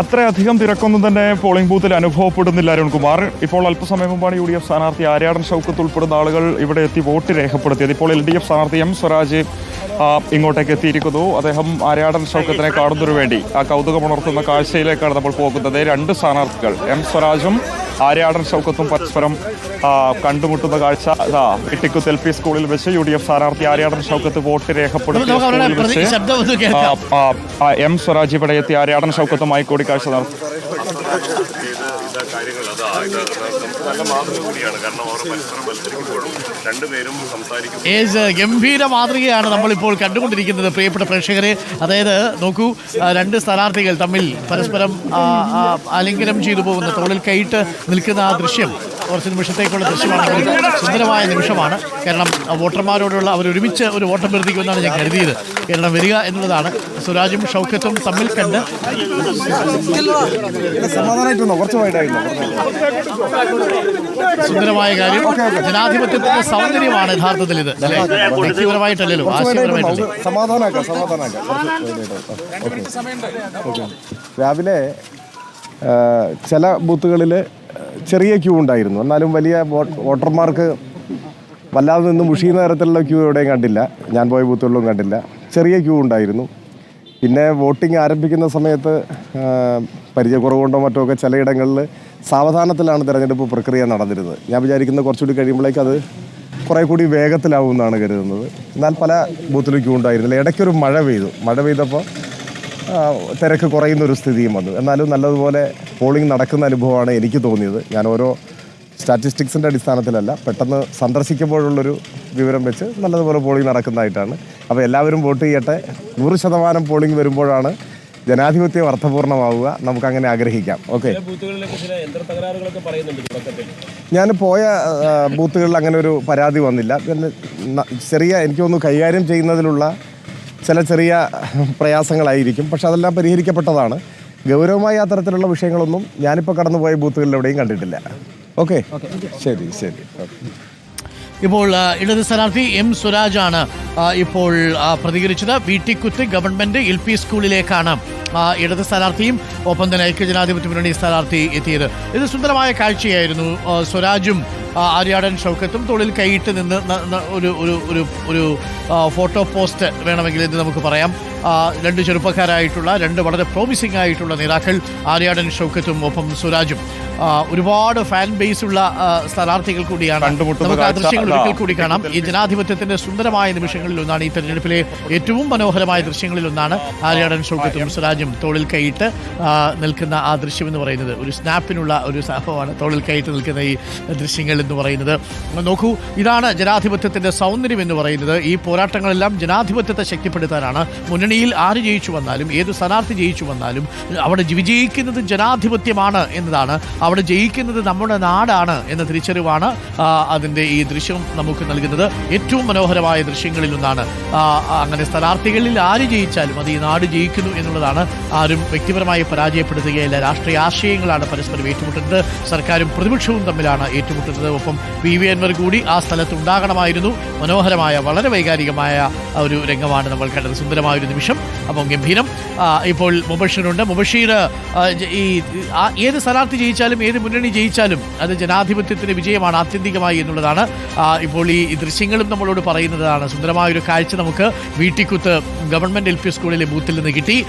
അത്രയധികം തിരക്കൊന്നും തന്നെ പോളിംഗ് ബൂത്തിൽ അനുഭവപ്പെടുന്നില്ല അരുൺകുമാർ. ഇപ്പോൾ അല്പസമയം മുമ്പാണ് യു ഡി എഫ് സ്ഥാനാർത്ഥി ആര്യാടൻ ഷൗക്കത്ത് ഉൾപ്പെടുന്ന ആളുകൾ ഇവിടെ എത്തി വോട്ട് രേഖപ്പെടുത്തിയത്. ഇപ്പോൾ എൽ ഡി എഫ് സ്ഥാനാർത്ഥി എം സ്വരാജ് ഇങ്ങോട്ടേക്ക് എത്തിയിരിക്കുന്നു. അദ്ദേഹം ആര്യാടൻ ഷൗക്കത്തിനെ കാണുന്നതിനു വേണ്ടി ആ കൗതുകമുണർത്തുന്ന കാഴ്ചയിലേക്കാണ് നമ്മൾ പോകുന്നത്. രണ്ട് സ്ഥാനാർത്ഥികൾ എം സ്വരാജും ആര്യാടൻ ഷൗക്കത്തും പരസ്പരം കണ്ടുമുട്ടുന്ന കാഴ്ച. ഇതാ ഇട്ടിക്കുത്ത് എൽ പി സ്കൂളിൽ വെച്ച് യു ഡി എഫ് സ്ഥാനാർത്ഥി ആര്യാടൻ ഷൗക്കത്ത് വോട്ട് രേഖപ്പെടുത്തി സ്കൂളിൽ വെച്ച് എം സ്വരാജ് ഇവിടെ എത്തി ആര്യാടൻ ഷൗക്കത്തുമായി കൂടിക്കാഴ്ച നടത്തി. കാര്യങ്ങൾ അത് ഇത് നല്ല മാതൃക കൂടിയാണ്. കാരണം അവർ പരസ്പരം മത്സരിക്കുമ്പോഴും രണ്ടുപേരും സംസാരിക്കും ഗംഭീര മാതൃകയാണ് നമ്മളിപ്പോൾ കണ്ടുകൊണ്ടിരിക്കുന്നത് പ്രിയപ്പെട്ട പ്രേക്ഷകരെ. അതായത് നോക്കൂ രണ്ട് സ്ഥാനാർത്ഥികൾ തമ്മിൽ പരസ്പരം ആലിംഗനം ചെയ്തു പോകുന്ന തോളിൽ കൈയിട്ട് നിൽക്കുന്ന ആ ദൃശ്യം. കുറച്ച് നിമിഷത്തേക്കുള്ള ദൃശ്യമാണ്. സുന്ദരമായ നിമിഷമാണ്. കാരണം വോട്ടർമാരോടുള്ള അവർ ഒരുമിച്ച് ഒരു വോട്ടം അഭ്യർത്ഥിക്കുമെന്നാണ് ഞാൻ കരുതിയത്. കേരളം വരിക എന്നുള്ളതാണ്. സുരാജും ഷൗക്കത്തും തമ്മിൽ കണ്ട് സുന്ദരമായ കാര്യം. ജനാധിപത്യത്തിന്റെ സൗന്ദര്യമാണ് യഥാർത്ഥത്തിൽ ഇത് അല്ലേ? വ്യക്തിപരമായിട്ടല്ലല്ലോ ആശയപരമായിട്ടല്ലേ? സമാധാനാക്കാം സമാധാനാക്കാം രാവിലെ ചില ബൂത്തുകളിൽ ചെറിയ ക്യൂ ഉണ്ടായിരുന്നു. എന്നാലും വലിയ വോട്ടർമാർക്ക് വല്ലാതെ നിന്ന് മുഷിയുന്ന തരത്തിലുള്ള ക്യൂ എവിടെയും കണ്ടില്ല. ഞാൻ പോയ ബൂത്തുകളിലും കണ്ടില്ല. ചെറിയ ക്യൂ ഉണ്ടായിരുന്നു. പിന്നെ വോട്ടിംഗ് ആരംഭിക്കുന്ന സമയത്ത് പരിചയക്കുറവുകൊണ്ടോ മറ്റോ ഒക്കെ ചിലയിടങ്ങളിൽ സാവധാനത്തിലാണ് തിരഞ്ഞെടുപ്പ് പ്രക്രിയ നടന്നിരുന്നത്. ഞാൻ വിചാരിക്കുന്ന കുറച്ചുകൂടി കഴിയുമ്പോഴേക്ക് അത് കുറേ കൂടി വേഗത്തിലാവും എന്നാണ് കരുതുന്നത്. എന്നാൽ പല ബൂത്തിലും ക്യൂ ഉണ്ടായിരുന്നില്ല. ഇടയ്ക്കൊരു മഴ പെയ്തു. മഴ പെയ്തപ്പോൾ തിരക്ക് കുറയുന്ന ഒരു സ്ഥിതിയും വന്നു. എന്നാലും നല്ലതുപോലെ പോളിംഗ് നടക്കുന്ന അനുഭവമാണ് എനിക്ക് തോന്നിയത്. ഞാൻ ഓരോ സ്റ്റാറ്റിസ്റ്റിക്സിന്റെ അടിസ്ഥാനത്തിലല്ല പെട്ടെന്ന് സന്ദർശിക്കുമ്പോഴുള്ളൊരു വിവരം വെച്ച് നല്ലതുപോലെ പോളിംഗ് നടക്കുന്നതായിട്ടാണ്. അപ്പോൾ എല്ലാവരും വോട്ട് ചെയ്യട്ടെ. നൂറ് ശതമാനം പോളിംഗ് വരുമ്പോഴാണ് ജനാധിപത്യം അർത്ഥപൂർണമാവുക നമുക്കങ്ങനെ ആഗ്രഹിക്കാം. ഓക്കെ ഞാൻ പോയ ബൂത്തുകളിൽ അങ്ങനെ ഒരു പരാതി വന്നില്ല. പിന്നെ ചെറിയ എനിക്ക് തോന്നുന്നു കൈകാര്യം ചെയ്യുന്നതിലുള്ള ചില ചെറിയ പ്രയാസങ്ങളായിരിക്കും. പക്ഷെ അതെല്ലാം പരിഹരിക്കപ്പെട്ടതാണ്. ഗൗരവമായ അത്തരത്തിലുള്ള വിഷയങ്ങളൊന്നും ഞാനിപ്പോൾ കടന്നുപോയ ബൂത്തുകളിൽ എവിടെയും കണ്ടിട്ടില്ല. ഓക്കെ? ശരി ശരി. ഇപ്പോൾ ഇടത് സ്ഥാനാർത്ഥി എം സുരാജ് ആണ് ഇപ്പോൾ പ്രതികരിച്ചത്. വീട്ടിക്കുത്ത് ഗവൺമെന്റ് എൽ പി സ്കൂളിലേക്കാണ് ഇടത് സ്ഥാനാർത്ഥിയും ഒപ്പം തന്നെ ഐക്യജനാധിപത്യ മുന്നണി സ്ഥാനാർത്ഥി എത്തിയത്. ഇത് സുന്ദരമായ കാഴ്ചയായിരുന്നു സ്വരാജും ആര്യാടൻ ഷൗക്കത്തും തൊഴിൽ കൈയിട്ട് നിന്ന് ഒരു ഒരു ഒരു ഒരു ഫോട്ടോ പോസ്റ്റ് വേണമെങ്കിൽ ഇത് നമുക്ക് പറയാം. രണ്ട് ചെറുപ്പക്കാരായിട്ടുള്ള രണ്ട് വളരെ പ്രോമിസിംഗ് ആയിട്ടുള്ള നേതാക്കൾ ആര്യാടൻ ഷൗക്കത്തും ഒപ്പം സുരാജും ഒരുപാട് ഫാൻ ബേസ് ഉള്ള സ്ഥാനാർത്ഥികൾ കൂടിയാണ്. നമുക്ക് ആ ദൃശ്യങ്ങൾ ഒരിക്കൽ കൂടി കാണാം. ഈ ജനാധിപത്യത്തിന്റെ സുന്ദരമായ നിമിഷങ്ങളിൽ ഒന്നാണ് ഈ തെരഞ്ഞെടുപ്പിലെ ഏറ്റവും മനോഹരമായ ദൃശ്യങ്ങളിൽ ഒന്നാണ് ആര്യാടൻ ഷൗക്കത്തും സുരാജും തോളിൽ കൈയിട്ട് നിൽക്കുന്ന ആ ദൃശ്യം എന്ന് പറയുന്നത്. ഒരു സ്നാപ്പിനുള്ള ഒരു സംഭവമാണ് തോളിൽ കൈയിട്ട് നിൽക്കുന്ന ഈ ദൃശ്യങ്ങൾ. എന്ന് പറയുന്നത്. നോക്കൂ ഇതാണ് ജനാധിപത്യത്തിന്റെ സൗന്ദര്യം എന്ന് പറയുന്നത്. ഈ പോരാട്ടങ്ങളെല്ലാം ജനാധിപത്യത്തെ ശക്തിപ്പെടുത്താനാണ്. മുന്നണിയിൽ ആര് ജയിച്ചു വന്നാലും ഏത് സ്ഥാനാർത്ഥി ജയിച്ചു വന്നാലും അവിടെ വിജയിക്കുന്നത് ജനാധിപത്യമാണ് എന്നതാണ്. അവിടെ ജയിക്കുന്നത് നമ്മുടെ നാടാണ് എന്ന തിരിച്ചറിവാണ് അതിന്റെ ഈ ദൃശ്യം നമുക്ക് നൽകുന്നത്. ഏറ്റവും മനോഹരമായ ദൃശ്യങ്ങളിൽ ഒന്നാണ്. അങ്ങനെ സ്ഥാനാർത്ഥികളിൽ ആര് ജയിച്ചാലും അത് ഈ നാട് ജയിക്കുന്നു എന്നുള്ളതാണ്. ആരും വ്യക്തിപരമായി പരാജയപ്പെടുത്തുകയില്ല. രാഷ്ട്രീയ ആശയങ്ങളാണ് പരസ്പരം ഏറ്റുമുട്ടുന്നത്. സർക്കാരും പ്രതിപക്ഷവും തമ്മിലാണ് ഏറ്റുമുട്ടുന്നത്. ഒപ്പം പി വി അൻവർ കൂടി ആ സ്ഥലത്ത് ഉണ്ടാകണമായിരുന്നു മനോഹരമായ വളരെ വൈകാരികമായ ഒരു രംഗമാണ് നമ്മൾ കണ്ടത്. സുന്ദരമായ ഒരു നിമിഷം. അപ്പം ഗംഭീരം. ഇപ്പോൾ മുബഷീറുണ്ട്. മുബഷീർ ഈ ഏത് സ്ഥാനാർത്ഥി ജയിച്ചാലും ഏത് മുന്നണി ജയിച്ചാലും അത് ജനാധിപത്യത്തിന്റെ വിജയമാണ് ആത്യന്തികമായി എന്നുള്ളതാണ്. ഇപ്പോൾ ഈ ദൃശ്യങ്ങളും നമ്മളോട് പറയുന്നതാണ്. സുന്ദരമായ ഒരു കാഴ്ച നമുക്ക് വീട്ടിക്കുത്ത് ഗവൺമെന്റ് എൽ പി സ്കൂളിലെ ബൂത്തിൽ നിന്ന് കിട്ടി.